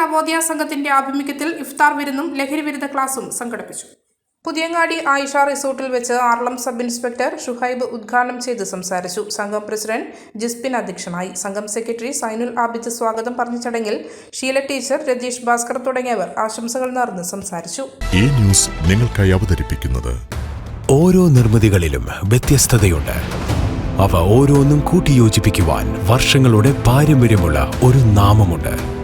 നവോദയ സംഘത്തിന്റെ ആഭിമുഖ്യത്തിൽ ഇഫ്താർ വിരുന്നും ലഹരി വിരുദ്ധ ക്ലാസും സംഘടിപ്പിച്ചു. പുതിയങ്ങാടി ആയിഷ റിസോർട്ടിൽ വെച്ച് ആർളം സബ് ഇൻസ്പെക്ടർ ഷുഹൈബ് ഉദ്ഘാടനം ചെയ്ത് സംസാരിച്ചു. സംഘം പ്രസിഡന്റ് ജിസ്പിൻ അധ്യക്ഷനായി. സംഘം സെക്രട്ടറി സൈനുൽ ആബിദ് സ്വാഗതം പറഞ്ഞ ചടങ്ങിൽ ഷീല ടീച്ചർ രതീഷ് ഭാസ്കർ തുടങ്ങിയവർ ആശംസകൾ നേർന്ന് സംസാരിച്ചു. ഈ ന്യൂസ് നിങ്ങൾക്കായി അവതരിപ്പിക്കുന്നത് ഓരോ നിർമ്മിതികളിലും വ്യത്യസ്തതയുണ്ട്. അവ ഓരോന്നും കൂട്ടിയോജിപ്പിക്കുവാൻ വർഷങ്ങളുടെ പാരമ്പര്യമുള്ള ഒരു നാമമുണ്ട്.